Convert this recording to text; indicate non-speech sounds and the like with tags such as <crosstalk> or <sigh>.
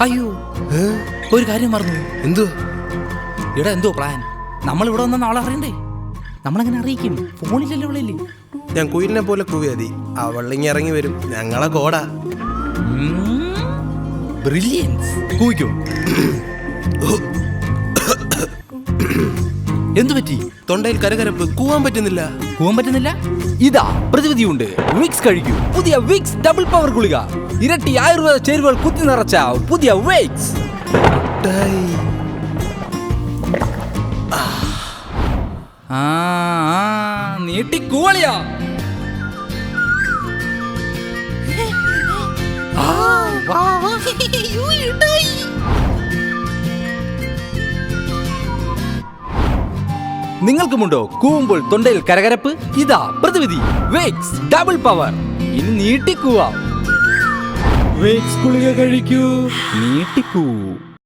അയ്യോ? ഒരു കാര്യം മറന്നു. എന്തോ ഇവിടെ എന്തോ പ്ലാൻ നമ്മൾ ഇവിടെ വന്ന നാളെ അറിയണ്ടേ? നമ്മളങ്ങനെ അറിയിക്കും. ഫോണില്ലല്ലോ ഇവിടെ ഞാൻ കുയിലിനെ പോലെ കൂവിയാതി അവളിങ്ങി ഇറങ്ങി വരും. ഞങ്ങളെ കോടാ. ബ്രില്യൻസ് കൂവിക്കോ? <clears throat> എന്തു പറ്റി? തൊണ്ടയിൽ കരകരപ്പ് കൂവാൻ പറ്റുന്നില്ല. കൂവാൻ പറ്റുന്നില്ല? ഇതാ പ്രതിവിധിയുണ്ട്. വിക്സ് കഴിക്കൂ. പുതിയ വിക്സ് ഡബിൾ പവർ ഗുളിക. ഇരട്ടി ആയുർവേദ ചേരുവകൾ കുത്തി നിറച്ച പുതിയ വിക്സ് നീട്ടി കൂവളിയാ. നിങ്ങൾക്കുമുണ്ടോ കൂവുമ്പോൾ തൊണ്ടയിൽ കരകരപ്പ്? ഇതാ പ്രതിവിധി. വേക്സ് ഡബിൾ പവർ ഇനി നീട്ടിക്കൂവാം. വേക്സ് ഗുളിക കഴിക്കൂ. നീട്ടിക്കൂ